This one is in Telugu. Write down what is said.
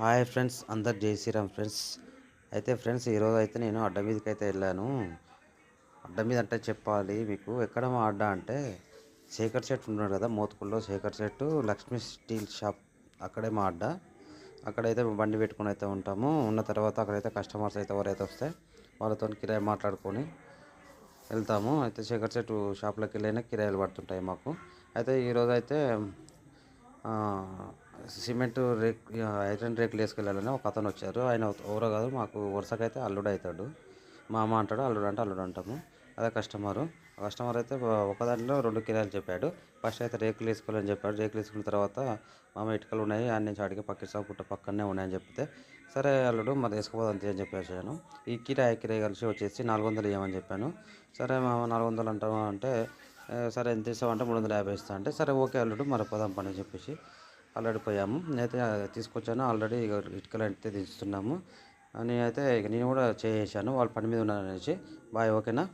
హాయ్ ఫ్రెండ్స్ అందరు జై శ్రీరామ్ ఫ్రెండ్స్. అయితే ఫ్రెండ్స్ ఈరోజు అయితే నేను అడ్డ మీదకి అయితే వెళ్ళాను. అడ్డ మీద అంటే చెప్పాలి మీకు ఎక్కడ మా అడ్డ అంటే శేఖర్ సెట్ ఉన్నాడు కదా మోతుకుల్లో Shekhar set Lakshmi steel shop అక్కడే మా అడ్డ. అక్కడైతే బండి పెట్టుకొని అయితే ఉంటాము. ఉన్న తర్వాత అక్కడైతే కస్టమర్స్ అయితే ఎవరైతే వస్తే వాళ్ళతో కిరాయి మాట్లాడుకొని వెళ్తాము. అయితే శేఖర్ సెట్ షాప్లోకి వెళ్ళైనా కిరాయిలు పడుతుంటాయి మాకు. అయితే ఈరోజు అయితే సిమెంట్ రేక్ ఐరన్ రేకులు వేసుకెళ్ళాలని ఒక అతను వచ్చారు. ఆయన ఎవరో కాదు మాకు వరుసకైతే అల్లుడు అవుతాడు. మా అమ్మ అంటాడు అల్లుడు అంటే అల్లుడు అంటాము. అదే కస్టమరు. కస్టమర్ అయితే ఒక దాంట్లో రెండు కిరాయిలు చెప్పాడు. ఫస్ట్ అయితే రేకులు వేసుకోవాలని చెప్పాడు. రేకులు వేసుకున్న తర్వాత మామ ఇటుకలు ఉన్నాయి ఆయన నుంచి అడిగి పక్క పుట్ట పక్కనే ఉన్నాయని చెప్తే సరే అల్లుడు మరి వేసుకోపోదు అంతే అని చెప్పేసాను ఈ కిరాయి కిరాయి కలిసి వచ్చేసి నాలుగు వందలు ఇవ్వమని చెప్పాను. సరే మామ నాలుగు వందలు అంటామా అంటే సరే ఎంత ఇస్తామంటే మూడు వందల యాభై ఇస్తా అంటే సరే ఓకే అల్లుడు మరి పోదాం పని చెప్పేసి ఆల్రెడీ పోయాము నేనైతే తీసుకొచ్చాను. ఆల్రెడీ ఇక ఇటుకలు అయితే దించుతున్నాము. నేనైతే ఇక నేను కూడా చేసాను వాళ్ళ పని మీద ఉన్నాను అనేసి బాయ్ ఓకేనా?